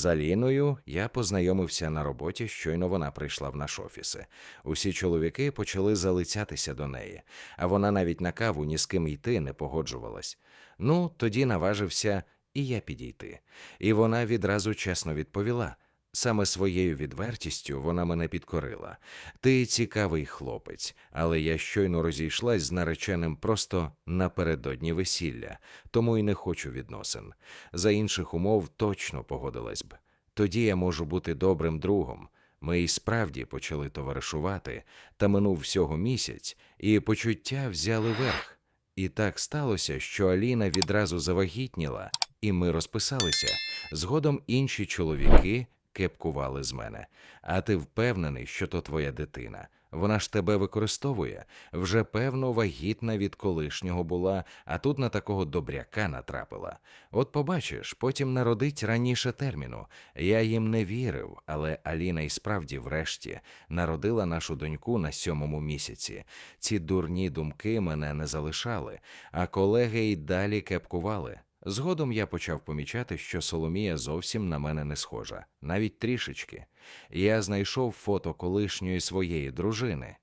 З Аліною я познайомився на роботі, щойно вона прийшла в наш офіси. Усі чоловіки почали залицятися до неї, а вона навіть на каву ні з ким йти не погоджувалась. Ну, тоді наважився і я підійти. І вона відразу чесно відповіла. Саме своєю відвертістю вона мене підкорила. Ти цікавий хлопець, але я щойно розійшлась з нареченим просто напередодні весілля, тому й не хочу відносин. За інших умов точно погодилась б. Тоді я можу бути добрим другом. Ми і справді почали товаришувати, та минув всього місяць, і почуття взяли верх. І так сталося, що Аліна відразу завагітніла, і ми розписалися. Згодом інші чоловіки кепкували з мене. А ти впевнений, що то твоя дитина. Вона ж тебе використовує. Вже певно вагітна від колишнього була, а тут на такого добряка натрапила. От побачиш, потім народить раніше терміну. Я їм не вірив, але Аліна і справді, врешті, народила нашу доньку на сьомому місяці. Ці дурні думки мене не залишали, а колеги й далі кепкували. Згодом я почав помічати, що Соломія зовсім на мене не схожа, навіть трішечки. Я знайшов фото колишньої своєї дружини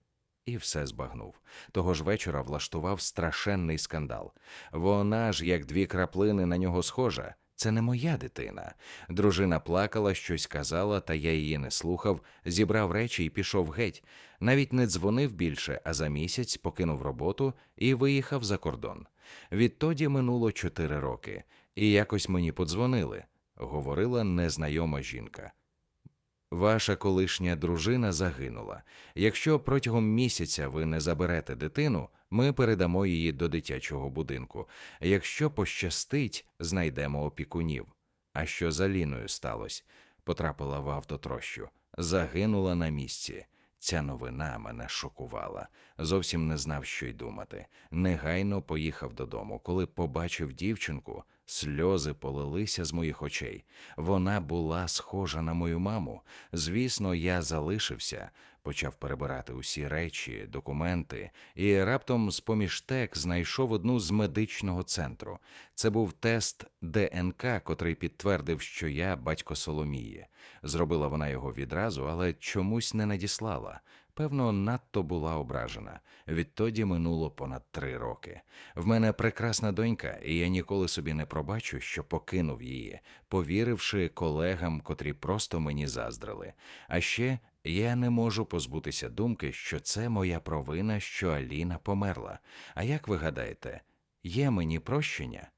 і все збагнув. Того ж вечора влаштував страшенний скандал. Вона ж, як дві краплини, на нього схожа. Це не моя дитина. Дружина плакала, щось казала, та я її не слухав, зібрав речі і пішов геть. Навіть не дзвонив більше, а за місяць покинув роботу і виїхав за кордон. Відтоді минуло чотири роки, і якось мені подзвонили, говорила незнайома жінка. Ваша колишня дружина загинула. Якщо протягом місяця ви не заберете дитину, ми передамо її до дитячого будинку. Якщо пощастить, знайдемо опікунів. А що з Аліною сталося? Потрапила в автотрощу, загинула на місці. Ця новина мене шокувала. Зовсім не знав, що й думати. Негайно поїхав додому. Коли побачив дівчинку, сльози полилися з моїх очей. Вона була схожа на мою маму. Звісно, я залишився, почав перебирати усі речі, документи, і раптом з поміж тек знайшов одну з медичного центру. Це був тест ДНК, котрий підтвердив, що я батько Соломії. Зробила вона його відразу, але чомусь не надіслала. Певно, надто була ображена. Відтоді минуло понад три роки. В мене прекрасна донька, і я ніколи собі не пробачу, що покинув її, повіривши колегам, котрі просто мені заздрили. А ще я не можу позбутися думки, що це моя провина, що Аліна померла. А як ви гадаєте, є мені прощення?